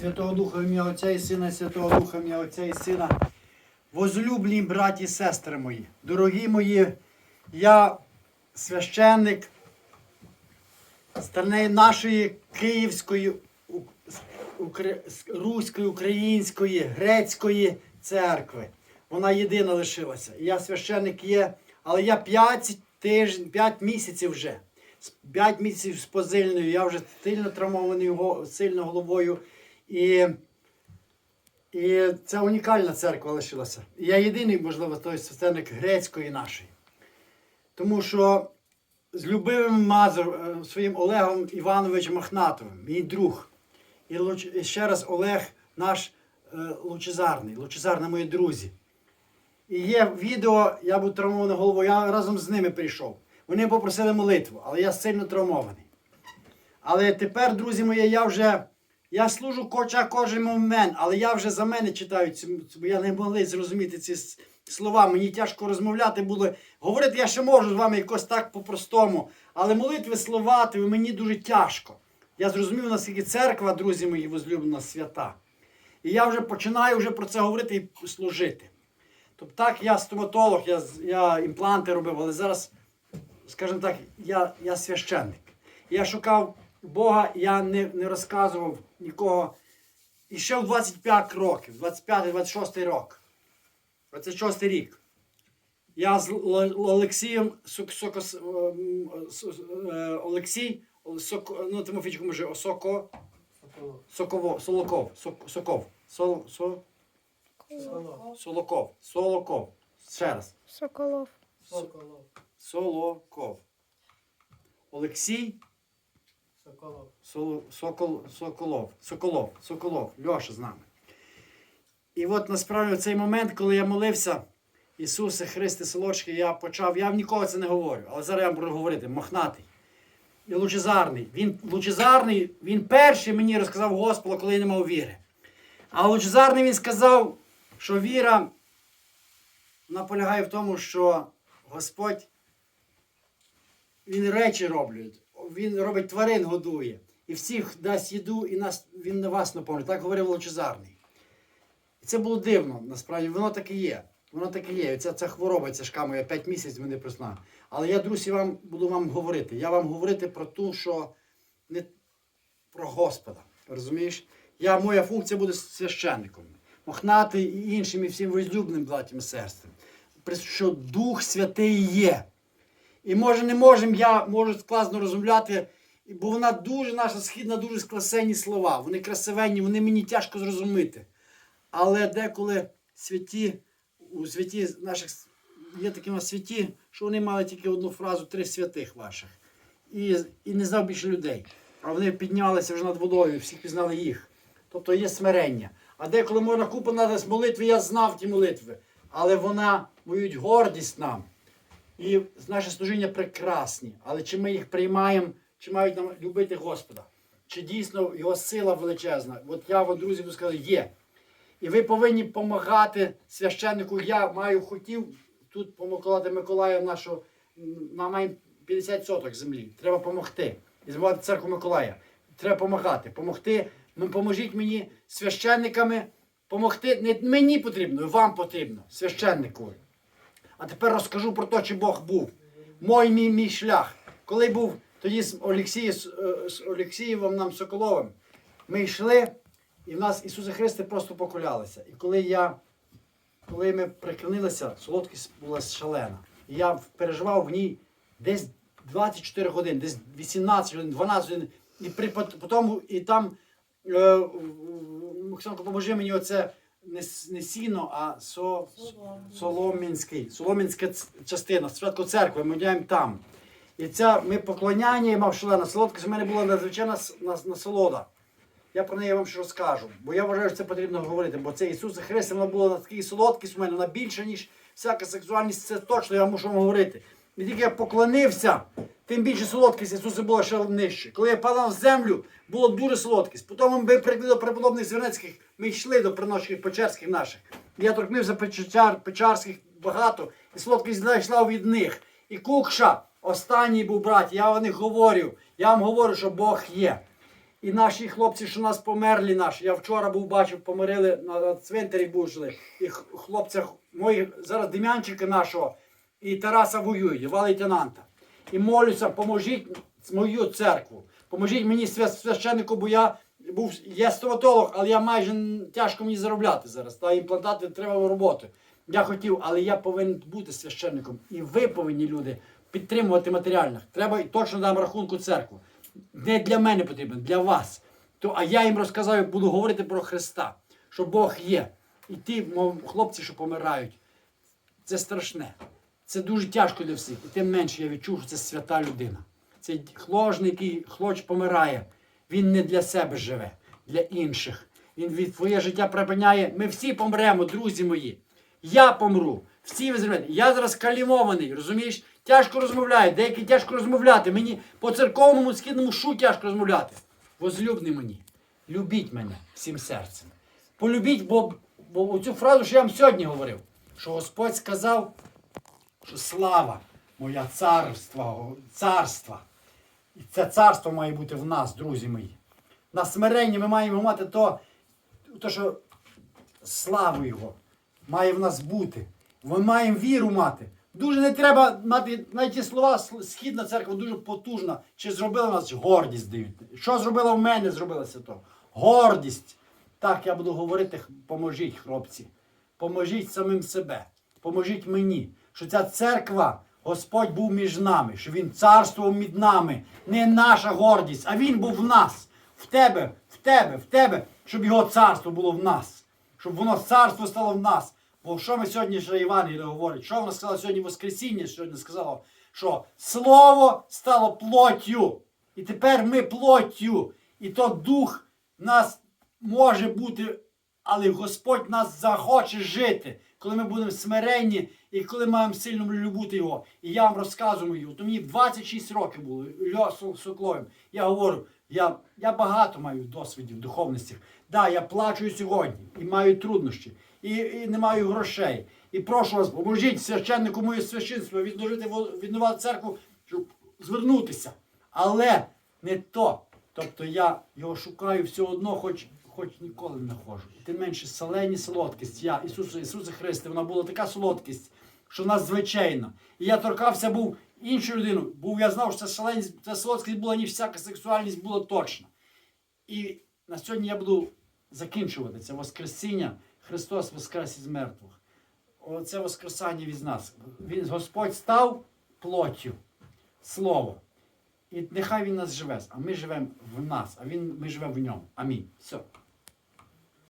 Святого Духа ім'я Отця і Сина, Святого Духа ім'я Отця і Сина. Возлюблені браті і сестри мої, дорогі мої, я священник нашої Київської, Руської, Української, Грецької церкви. Вона єдина лишилася. Я священник є, але я 5 тижнів, 5 місяців вже. 5 місяців з позильною, я вже сильно травмований сильно головою. І, і це унікальна церква лишилася. І я єдиний, можливо, той священник грецької нашої. Тому що з любимим Мазур, е, своїм Олегом Івановичем Махнатовим, мій друг. І ще раз Олег, наш е, лучезарний, лучезарний мої друзі. І є відео, я був травмований головою, я разом з ними прийшов. Вони попросили молитву, але я сильно травмований. Але тепер, друзі мої, я вже я служу коча кожен момент, але я вже за мене читаю, бо я не могли зрозуміти ці слова. Мені тяжко розмовляти було. Говорити я ще можу з вами якось так по-простому. Але молитви, слова, то мені дуже тяжко. Я зрозумів, наскільки церква, друзі мої, возлюблена свята. І я вже починаю вже про це говорити і служити. Тобто так, я стоматолог, я, я імпланти робив, але зараз, скажімо так, я, я священник. Я шукав Бога, я не, не розказував нікого. І ще в 25 років, 25-26 рок. 26 рік. Я з Олексієм Олексій Сок, ну, Тимофійчику може Осоко, Соково, Солоков, Сок, Соков, Сол, Со, Солоков, Солоков. Ще раз. Соколов. Соколов. Солоков. Олексій Соколов. Сокол, Соколов. Соколов. Соколов. Льоша з нами. І от насправді в цей момент, коли я молився, Ісусе Христе Солодший, я почав, я ніколи це не говорю, але зараз я буду говорити, мохнатий. І лучезарний. Він лучезарний, він перший мені розказав Господа, коли я не мав віри. А лучезарний він сказав, що віра вона полягає в тому, що Господь він речі роблять. Він робить тварин годує. І всіх дасть їду, і нас, він на вас наповнить. Так говорив Лучезарний. І це було дивно, насправді, воно так і є. Воно так і є. Ця, ця хвороба, ця шка моя 5 місяців мене просна. Але я, друзі, вам буду вам говорити. Я вам говорити про ту, що не про Господа. Розумієш? Я, моя функція буде священником. Мохнати і іншим, і всім возлюбним братям і сестрам. Що Дух Святий є. І може не можемо, я можу складно розмовляти, бо вона дуже, наша східна, дуже скласені слова. Вони красивенні, вони мені тяжко зрозуміти. Але деколи святі, у святі наших є такі у нас святі, що вони мали тільки одну фразу три святих ваших. І, і не знав більше людей. А вони піднялися вже над водою, всіх пізнали їх. Тобто є смирення. А деколи можна купа надати молитви, я знав ті молитви. Але вона воюють гордість нам. І наше служіння прекрасні. Але чи ми їх приймаємо, чи мають нам любити Господа? Чи дійсно його сила величезна? От я вам, друзі, буду сказати, є. І ви повинні допомагати священнику. Я маю хотів тут помиколати Миколая нашу, нам маємо 50 соток землі. Треба допомогти. І збивати церкву Миколая. Треба допомагати. Помогти. Ну, поможіть мені священниками. Помогти. Не мені потрібно, вам потрібно, священнику. А тепер розкажу про те, чи Бог був. Мой мій, мій шлях. Коли був тоді з Олексієм, з Олексієвим нам Соколовим, ми йшли, і в нас Ісуса Христе просто покулялися. І коли я, коли ми приклонилися, солодкість була шалена. І я переживав в ній десь 24 години, десь 18 годин, 12 годин. І при пот- потім, і там, е, Максимко, поможи мені оце не, не сіно, а со, Соломінський, Соломінська частина, святко церкви, ми йдемо там. І ця ми поклоняння я мав шалена солодкість, у мене була надзвичайна насолода. Я про неї вам ще розкажу. Бо я вважаю, що це потрібно говорити. Бо це Ісус Христос, воно було на такій солодкість у мене, вона більше, ніж всяка сексуальність, це точно я мушу вам говорити. І тільки я поклонився, тим більше солодкість Ісуса була ще нижче. Коли я падав в землю, було дуже солодкість. Потім ми прийшли до преподобних Звернецьких, ми йшли до приноших печерських наших. Я торкнувся печар, печарських багато, і солодкість знайшла від них. І Кукша, останній був брат, я о говорю. Я вам говорю, що Бог є. І наші хлопці, що нас померли, наші. Я вчора був бачив, помирили на, цвинтарі був. І х- хлопцях моїх зараз Дем'янчика нашого і Тараса воюють, два лейтенанта. І молюся, поможіть мою церкву. Поможіть мені священнику, бо я був є стоматолог, але я майже тяжко мені заробляти зараз. Та імплантати треба роботи. Я хотів, але я повинен бути священником. І ви повинні люди підтримувати матеріально. Треба точно дам рахунку церкву. Не для мене потрібно, для вас. То, а я їм розказав, буду говорити про Христа, що Бог є. І ті мов, хлопці, що помирають, це страшне. Це дуже тяжко для всіх. І тим менше я відчув, що це свята людина. Цей хложник, який хлоч помирає, він не для себе живе, для інших. Він від своє життя припиняє. Ми всі помремо, друзі мої. Я помру. Всі ви зробите. Я зараз калімований, розумієш? Тяжко розмовляю, деякі тяжко розмовляти. Мені по церковному східному шу тяжко розмовляти. Возлюбний мені, любіть мене всім серцем. Полюбіть, бо, бо цю фразу, що я вам сьогодні говорив, що Господь сказав, слава моя царства, царства. І це царство має бути в нас, друзі мої. На смиренні ми маємо мати то, то що славу Його має в нас бути. Ми маємо віру мати. Дуже не треба навіть ті слова східна церква дуже потужна. Чи зробила нас гордість дають. Що зробила в мене, зробилося то? Гордість. Так, я буду говорити, поможіть, хлопці. Поможіть самим себе. Поможіть мені. Що ця церква, Господь був між нами, що Він царствував між нами. Не наша гордість, а Він був в нас. В тебе, в тебе, в тебе, щоб його царство було в нас. Щоб воно царство стало в нас. Бо що ми сьогодні ще Євангеліє говорить? Що вона сказала сьогодні Воскресіння? Сьогодні сказала, що Слово стало плоттю. І тепер ми плоттю. І то дух нас може бути, але Господь нас захоче жити, коли ми будемо смиренні і коли маємо сильно любити його. І я вам розказую. То мені 26 років було Ілля Со- Сокловим. Я говорю, я, я багато маю досвідів духовності. Да, я плачу сьогодні і маю труднощі, і, і не маю грошей. І прошу вас, поможіть священнику моє священство відновити во- відновити церкву, щоб звернутися. Але не то. Тобто я його шукаю все одно, хоч, хоч ніколи не. І тим менше солені солодкість. Я, Ісус, Ісусе Христе, вона була така солодкість, що надзвичайна. І я торкався був іншою людиною. Був я знав, що це соленість, це солодкість була, ніж всяка сексуальність була точна. І на сьогодні я буду закінчувати це Воскресіння. Христос Воскрес із мертвих. Оце Воскресання від нас. Він, Господь став плоттю. Слово. І нехай він нас живе, а ми живемо в нас, а він, ми живемо в ньому. Амінь. Все.